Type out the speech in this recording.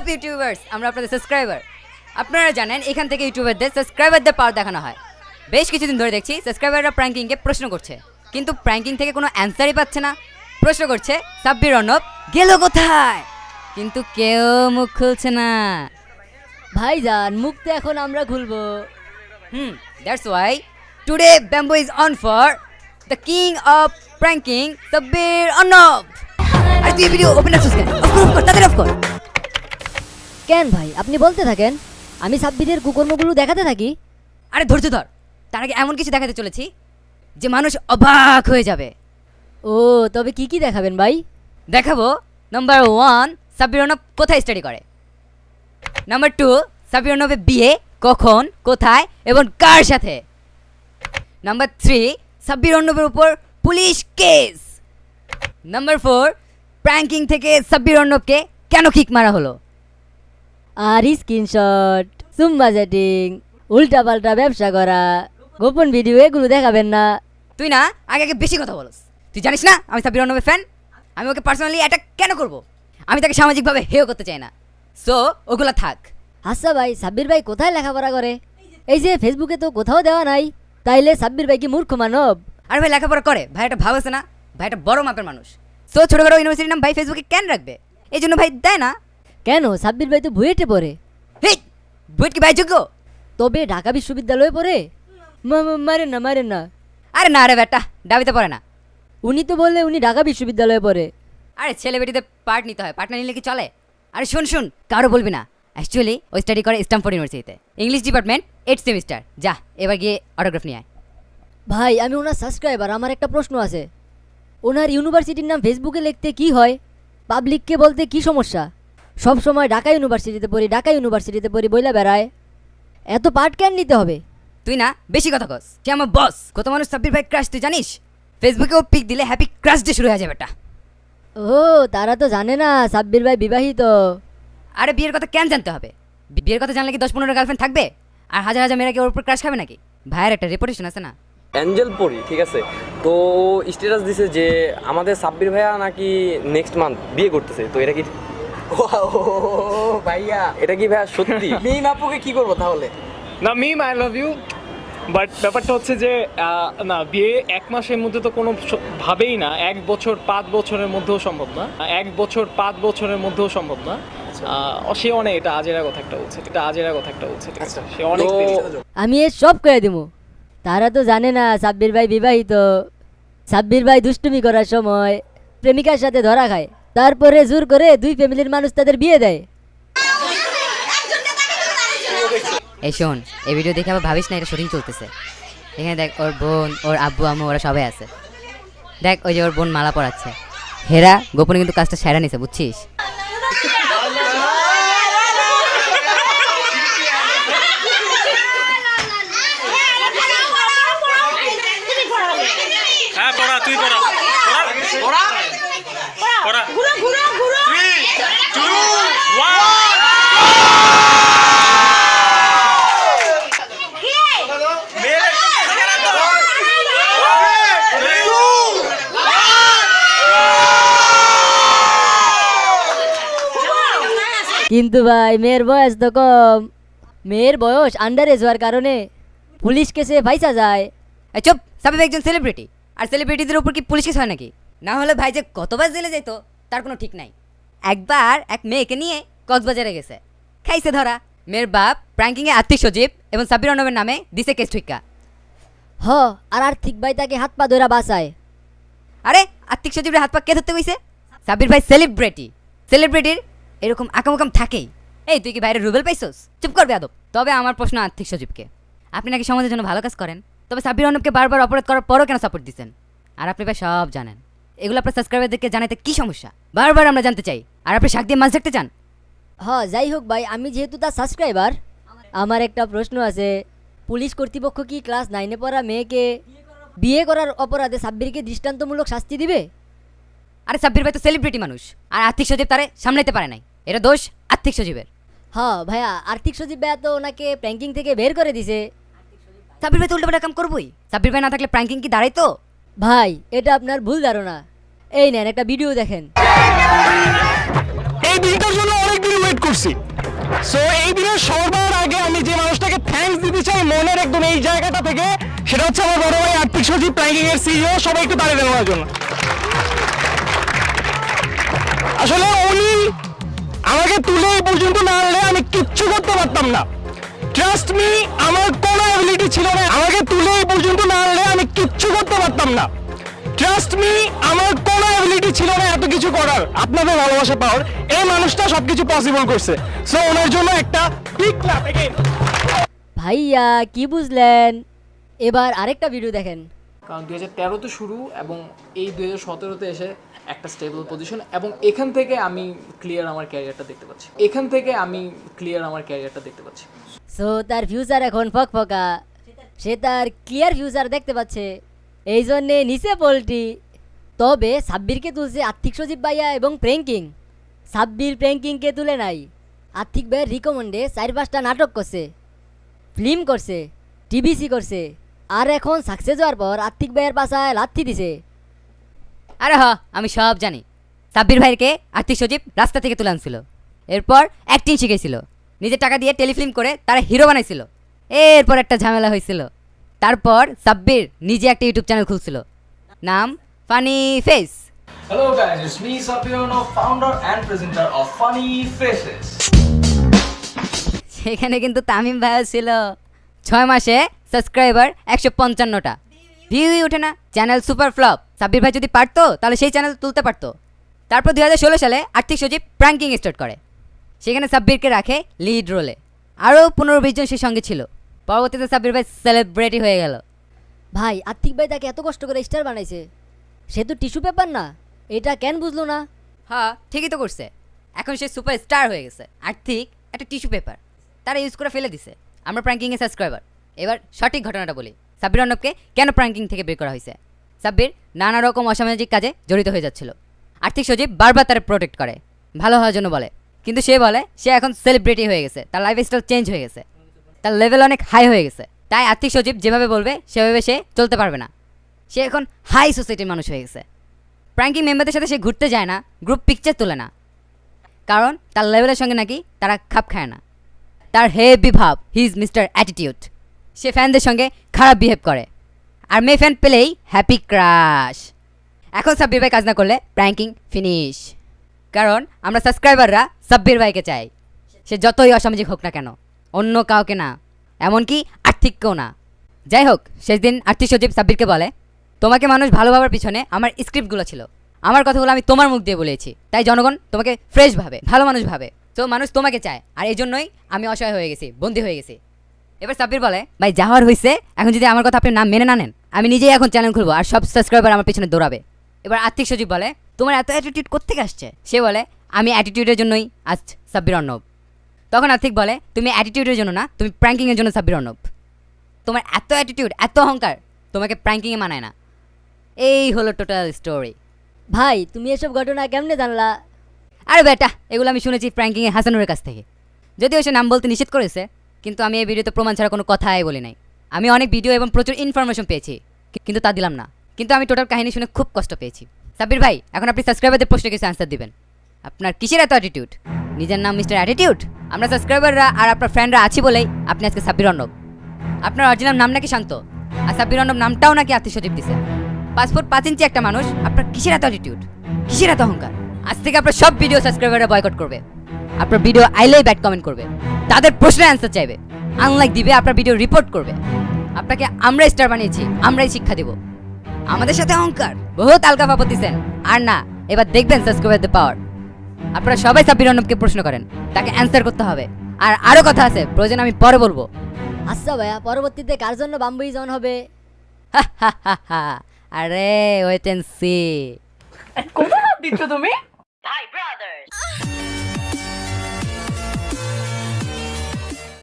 Up YouTubers আমরা আপনাদের subscriber আপনারা জানেন, এখান থেকে ইউটিউবারদের সাবস্ক্রাইবারদের পাওয়ার দেখানো হয়। বেশ কিছুদিন ধরে দেখছি সাবস্ক্রাইবাররা প্র্যাঙ্কিংকে প্রশ্ন করছে। কিন্তু প্র্যাঙ্কিং থেকে কোনো অ্যান্সারই পাচ্ছে না। প্রশ্ন করছে, সাব্বির অর্ণব, গেল কোথায়? কিন্তু কেউ মুখ খুলছে না। ভাইজান, মুখ তো এখন আমরা খুলবো। হুম that's why today bamboo is on for the king of pranking Sabbir Arnob. আরে তুই ভিডিও ওপেন রাখছিস কেন? অফ কর। কেন ভাই? আপনি বলতে থাকেন। আমি সাব্বিরের কুকর্মগুলো দেখাতে থাকি। আরে ধৈর্য ধর। তার আগে এমন কিছু দেখাতে চলেছি যে মানুষ অবাক হয়ে যাবে। ও তবে কি কি দেখাবেন ভাই? দেখাবো। নাম্বার ওয়ান সাব্বির অর্ণব কোথায় স্টাডি করে? নাম্বার টু সাব্বির অর্ণবের বিয়ে কখন কোথায় এবং কার সাথে? নাম্বার থ্রি সাব্বির অর্ণবের উপর police case number four pranking থেকে সাব্বির অর্ণবকে কেন কিক মারা হলো? আর স্ক্রিনশট। সুম বাজেটিং উল্টা পাল্টা ব্যবসা করা। গোপন ভিডিও এগুলো দেখাবেন না। তুই না আগে আগে বেশি কথা বলস। তুই জানিস না আমি সাব্বির অর্ণবের ফ্যান আমি ওকে পার্সোনালি অ্যাটাক কেন করব? আমি তাকে সামাজিকভাবে হেও করতে চাই না। সো ওগুলা থাক। আচ্ছা ভাই সাব্বির ভাই কোথায় লেখাপড়া করে? এই যে ফেসবুকে তো কোথাও দেওয়া নাই। তাইলে সাব্বির ভাই কি মূর্খ মানব? আর ভাই লেখাপড়া করে। ভাই একটা ভাব আছে না? ভাই একটা বড় মাপের মানুষ। সো ছোটখাটো ইউনিভার্সিটির নাম ভাই ফেসবুকে কেন রাখবে? এই জন্য ভাই দেয় না। কেন? সাব্বির ভাই তো বুয়েটে পড়ে। বুয়েট কি ভাই যোগ্য তবে ঢাকা বিশ্ববিদ্যালয়ে পড়ে? মা- মা- মারেন না মারেন না। আরে না রে বেটা, ডাবিতে পড়ে না। উনি তো বললে উনি ঢাকা বিশ্ববিদ্যালয়ে পড়ে। আরে ছেলে বেটিতে পার্ট নিতে হয় পার্ট না নিলে কি চলে? আরে শুন শুন, কারও বলবি না। অ্যাকচুয়ালি ও স্টাডি করে স্ট্যামফোর্ড ইউনিভার্সিটিতে। English department, eight semester. যা, এবার গিয়ে অটোগ্রাফ নিয়ে আয়। ভাই, আমি ওনার সাবস্ক্রাইবার, আমার একটা প্রশ্ন আছে। ওনার ইউনিভার্সিটির নাম ফেসবুকে লিখতে কি হয়? পাবলিককে বলতে কি সমস্যা? সব সময় ঢাকা ইউনিভার্সিটিতে পড়ি ঢাকা ইউনিভার্সিটিতে পড়ি বইলা বেড়ায়। এত পার্ট কেন নিতে হবে? তুই না বেশি কথা কস। সে আমার বস কত মানুষ সাব্বির ভাই ক্রাশ তুই জানিস? ফেসবুকে ও পিক দিলে হ্যাপি ক্রাশ ডে শুরু হয়ে যাবে এটা। ও তারা তো জানে না সাব্বির ভাই বিবাহিত। আরে বিয়ের কথা কেন জানতে হবে? বি- বিয়ের কথা জানলে কি দশ পনেরো গার্লফ্রেন্ড থাকবে? আর হাজার হাজার মেয়েরা কি ওর উপর ক্রাশ খাবে নাকি? ভাইয়ের একটা রেপুটেশন আছে না। অ্যাঞ্জেল পরি ঠিক আছে? তো স্ট্যাটাস দিছে যে আমাদের সাব্বির ভাইয়া নাকি নেক্সট মান্থ বিয়ে করতেছে। তো এটা কি ভাইয়া। এটা কি ভাইয়া সত্যি? মিম আপুকে কি করব তাহলে? না Mim I love you but ব্যাপারটা হচ্ছে যে আহ, না বিয়ে এক মাসের মধ্যে তো কোনো ভাবেই না এক বছর পাঁচ বছরের মধ্যেও সম্ভব না এক বছর পাঁচ বছরের মধ্যেও সম্ভব না। আহ, সে অনেক এটা আজেরা কথা একটা বলছে এটা আজেরা কথা একটা বলছে সে অনেক আমি এ সব করে দিব। তারা তো জানে না সাব্বির ভাই বিবাহিত। সাব্বির ভাই দুষ্টুমি করার সময় প্রেমিকার সাথে ধরা খায়। তারপরে জোর করে দুই ফ্যামিলির মানুষ তাদের বিয়ে দেয়। এই শোন এই ভিডিও দেখে আবার ভাবিস না এটা শুটিং চলতেছে। এখানে দেখ ওর বোন ওর আব্বু আম্মু ওরা সবাই আছে। দেখ ওই যে ওর বোন মালা পরাচ্ছে। হেরা গোপনে কিন্তু কাজটা সেরা নিছে বুঝছিস? হ্যাঁ পড়া তুই পড়া পড়া পড়া। ঘুরো ঘুরো ঘুরো থ্রি টু ওয়ান কিন্তু ভাই মেয়ের বয়স তো কম মেয়ের বয়স আন্ডার এজ হওয়ার কারণে পুলিশ কেসে ভাইসা যায় এই চুপ সাবিব একজন সেলিব্রিটি আর সেলিব্রিটিদের উপর কি পুলিশ কেস হয় নাকি না হলে ভাই যে কতবার জেলে যেত তার কোনো ঠিক নাই। একবার এক মেয়েকে নিয়ে কক্সবাজারে গেছে। খাইছে ধরা। মেয়ের বাপ প্র্যাঙ্কিংয়ে আর্থিক সচিব এবং সাব্বির অর্ণবের নামে দিছে কেস ঠিকা হ আর আর্থিক ভাই তাকে হাত পা ধরা বাঁচায়। আরে আর্থিক সচিবের হাত পা কে ধরতে কইছে? সাব্বির ভাই সেলিব্রিটি সেলিব্রিটির এরকম আকাম থাকেই। এই তুই কি বাইরে রুবেল পাইছস? চুপ করবে আদব তবে আমার প্রশ্ন আর্থিক সচিবকে আপনি নাকি সমাজের জন্য ভালো কাজ করেন? তবে সাব্বির অর্ণবকে বারবার অপরাধ করার পরও কেন সাপোর্ট দিচ্ছেন আর আপনি ভাই সব জানেন। এগুলো আপনার সাবস্ক্রাইবারদেরকে জানাতে কি সমস্যা? বারবার আমরা জানতে চাই। আর আপনি শাক দিয়ে মাছ দেখতে চান? হ যাই হোক ভাই আমি যেহেতু তার সাবস্ক্রাইবার আমার একটা প্রশ্ন আছে। পুলিশ কর্তৃপক্ষ কি ক্লাস নাইনে পড়া মেয়েকে বিয়ে করার অপরাধে সাব্বিরকে দৃষ্টান্তমূলক শাস্তি দিবে? আরে সাব্বির ভাই তো সেলিব্রিটি মানুষ আর আর্থিক সচিব তারে সামলাইতে পারে নাই। এটা দোষ আর্থিক সচিবের। হ্যাঁ ভাইয়া আর্থিক সচিব ভাইয়া তো ওনাকে প্র্যাঙ্কিং থেকে বের করে দিছে। সাব্বির ভাই তো উল্টোপাল্টা কাম করবোই। সাব্বির ভাই না থাকলে প্র্যাঙ্কিং কি দাঁড়াইতো? ভাই এটা আপনার ভুল ধারণা। এই নেন, একটা ভিডিও দেখেন। এই ভিডিওর জন্য অনেক দিন সেলিব্রেট করছি। সো এই দিনে সবার আগে আমি যে মানুষটাকে থ্যাঙ্কস দিতে চাই মনের একদম এই জায়গাটা থেকে, সেটা হচ্ছে আমার বড় ভাই আর্থিক সচিব প্ল্যাঙ্কিং এর সিইও সবাই একটু তাড়িয়ে দেওয়ার জন্য। আসলে উনি আমাকে তুলে এই পর্যন্ত না আনলে আমি কিচ্ছু করতে পারতাম না। ট্রাস্ট মি আমার কোনো অ্যাবিলিটি ছিল না। আমাকে তুলে এই পর্যন্ত না আনলে আমি কিচ্ছু করতে পারতাম না। ট্রাস্ট মি আমার ছিল না এত কিছু করার। আপনাদের ভালোবাসা পাওয়ার। এই মানুষটা সবকিছু পসিবল করছে। সো ওনার জন্য একটা বিগ ক্লাপ এগেইন ভাইয়া কি বুঝলেন? এবার আরেকটা ভিডিও দেখেন। কারণ দুই হাজার তেরোতে শুরু এবং এই দুই হাজার সতেরোতে এসে একটা স্টেবল পজিশন এবং এখান থেকে আমি ক্লিয়ার আমার ক্যারিয়ারটা দেখতে পাচ্ছি। এখান থেকে আমি ক্লিয়ার আমার ক্যারিয়ারটা দেখতে পাচ্ছি। সো তার ফিউচার এখন ফকফকা। সে তার ক্লিয়ার ফিউচার দেখতে পাচ্ছে। এই জন্যে নিচে পোলট্রি তবে সাব্বিরকে তুলছে আর্থিক সচিব ভাইয়া এবং প্র্যাঙ্কিং। সাব্বির প্র্যাঙ্কিংকে তুলে নাই? আর্থিক ভাইয়ের রিকমেন্ডে চার পাঁচটা নাটক করছে ফিল্ম করছে টিভিসি করছে, আর এখন সাকসেস হওয়ার পর আর্থিক ভাইয়ের পাশায় লাথি দিছে। আরে হ, আমি সব জানি। সাব্বির ভাইকে আর্থিক সচিব রাস্তা থেকে তুলে আনছিল। এরপর অ্যাক্টিং শিখেছিল। নিজের টাকা দিয়ে টেলিফিল্ম করে তারা হিরো বানাইছিল। এরপর একটা ঝামেলা হয়েছিল। তারপর সাব্বির নিজে একটা ইউটিউব চ্যানেল খুলছিল। নাম funny face Hello guys, it's me Sapirano, founder and presenter of Funny Faces. সেখানে কিন্তু তামিম ভাইও ছিল ছয় মাসে সাবস্ক্রাইবার একশো পঞ্চান্নটা। ভিউই ওঠে না। চ্যানেল সুপার ফ্লপ সাব্বির ভাই যদি পারতো তাহলে সেই চ্যানেল তুলতে পারতো। তারপর দুই হাজার ষোলো সালে আর্থিক সচিব প্র্যাঙ্কিং স্টার্ট করে। সেখানে সাব্বিরকে রাখে লিড রোলে আরও পনেরো বিশ জন সে সঙ্গে ছিল। পরবর্তীতে সাব্বির ভাই সেলিব্রিটি হয়ে গেল। ভাই আর্থিক ভাই তাকে এত কষ্ট করে স্টার বানাইছে। সে তো টিস্যু পেপার না। এটা কেন বুঝলো না? হ্যাঁ ঠিকই তো করছে। এখন সে সুপার স্টার হয়ে গেছে। আর্থিক একটা টিস্যু পেপার। তারা ইউজ করে ফেলে দিছে। আমরা প্র্যাঙ্কিংয়ে সাবস্ক্রাইবার এবার সঠিক ঘটনাটা বলি। সাব্বির অর্ণবকে কেন প্র্যাঙ্কিং থেকে বের করা হয়েছে? সাব্বির নানা রকম অসামাজিক কাজে জড়িত হয়ে যাচ্ছিল। আর্থিক সচিব বারবার তারা প্রোটেক্ট করে। ভালো হওয়ার জন্য বলে। কিন্তু সে বলে, সে এখন সেলিব্রিটি হয়ে গেছে। তার লাইফস্টাইল চেঞ্জ হয়ে গেছে। তার লেভেল অনেক হাই হয়ে গেছে। তাই আর্থিক সচিব যেভাবে বলবে, সেভাবে সে চলতে পারবে না। সে এখন হাই সোসাইটির মানুষ হয়ে গেছে। প্র্যাঙ্কিং মেম্বারদের সাথে সে ঘুরতে যায় না গ্রুপ পিকচার তোলে না। কারণ তার লেভেলের সঙ্গে নাকি তারা খাপ খায় না। তার হেভি ভাব হিজ মিস্টার অ্যাটিটিউড সে ফ্যানদের সঙ্গে খারাপ বিহেভ করে। আর মেয়ে ফ্যান পেলেই হ্যাপি ক্রাশ এখন সাব্বির ভাই কাজ না করলে প্র্যাঙ্কিং ফিনিশ কারণ আমরা সাবস্ক্রাইবাররা সাব্বির ভাইকে চাই। সে যতই অসামাজিক হোক না কেন, অন্য কাউকে না, এমনকি আর্থিককেও না। যাই হোক, শেষ দিন আর্থিক সচিব সাব্বিরকে বলে তোমাকে মানুষ ভালো ভাবার পিছনে আমার স্ক্রিপ্টগুলো ছিল। আমার কথাগুলো আমি তোমার মুখ দিয়ে বলেছি। তাই জনগণ তোমাকে ফ্রেশ ভাবে, ভালো মানুষ ভাবে। তো মানুষ তোমাকে চায়। আর এই জন্যই আমি অসহায় হয়ে গেছি, বন্দি হয়ে গেছি। এবার সাব্বির বলে, ভাই যাওয়ার হয়েছে এখন যদি আমার কথা আপনি নাম মেনে না নেন, আমি নিজেই এখন চ্যানেল খুলবো আর সব সাবস্ক্রাইবার আমার পিছনে দৌড়াবে। এবার আর্থিক সচিব বলে, তোমার এত অ্যাটিটিউড কোথেকে আসছে? সে বলে, আমি অ্যাটিটিউডের জন্যই আজ সাব্বির অর্ণব। তখন আর্থিক বলে, তুমি অ্যাটিটিউডের জন্য না, তুমি প্র্যাঙ্কিংয়ের জন্য সাব্বির অর্ণব। তোমার এত অ্যাটিটিউড এত অহংকার, তোমাকে প্র্যাঙ্কিংয়ে মানায় না। এই হলো টোটাল স্টোরি ভাই, তুমি এসব ঘটনা কেমনে জানলা? আরে বেটা, এগুলো আমি শুনেছি প্র্যাঙ্কিংয়ে হাসানুরের কাছ থেকে। যদিও সে নাম বলতে নিষেধ করেছে, কিন্তু আমি এই ভিডিওতে প্রমাণ ছাড়া কোনো কথাই বলি নাই। আমি অনেক ভিডিও এবং প্রচুর ইনফরমেশন পেয়েছি কিন্তু তা দিলাম না। কিন্তু আমি টোটাল কাহিনী শুনে খুব কষ্ট পেয়েছি। সাব্বির ভাই, এখন আপনি সাবস্ক্রাইবারদের প্রশ্নে কিছু অ্যান্সার দিবেন। আপনার কিসের এত অ্যাটিটিউড নিজের নাম মিস্টার অ্যাটিটিউড আমরা সাবস্ক্রাইবাররা আর আপনার ফ্রেন্ডরা আছি বলেই আপনি আজকে সাব্বির অর্ণব। আপনার অরিজিনাল নাম নাকি শান্ত? আর সাব্বির অর্ণব নামটাও নাকি আত্মীয় সচিব দিছে। পাসপোর্ট পাঁচ ইঞ্চি একটা মানুষ আপনার কিসের এত অ্যাটিটিউড কিসের এত অহংকার? আজ থেকে আপনার সব ভিডিও সাবস্ক্রাইবাররা বয়কট করবে। আপনার ভিডিও আইলেই ব্যাড কমেন্ট করবে। তাদের প্রশ্নের অ্যান্সার চাইবে। আনলাইক দিবে আপনার ভিডিও রিপোর্ট করবে। আপনাকে আমরা স্টার বানিয়েছি আমরাই শিক্ষা দেব। আমাদের সাথে অহংকার। বহুত আলগা ভাবত দিছেন। আর না এবার দেখবেন সাবস্ক্রাইবারদের পাওয়ার আপনারা সবাই সাব্বির অর্ণবকে প্রশ্ন করেন। তাকে অ্যান্সার করতে হবে। আর আরও কথা আছে প্রয়োজন আমি পরে বলব। আচ্ছা ভাইয়া পরবর্তীতে কার জন্য বাম্বুই জন হবে? আরে ওয়েট এন্ড সি কোথায় দিচ্ছ তুমি ভাই brothers.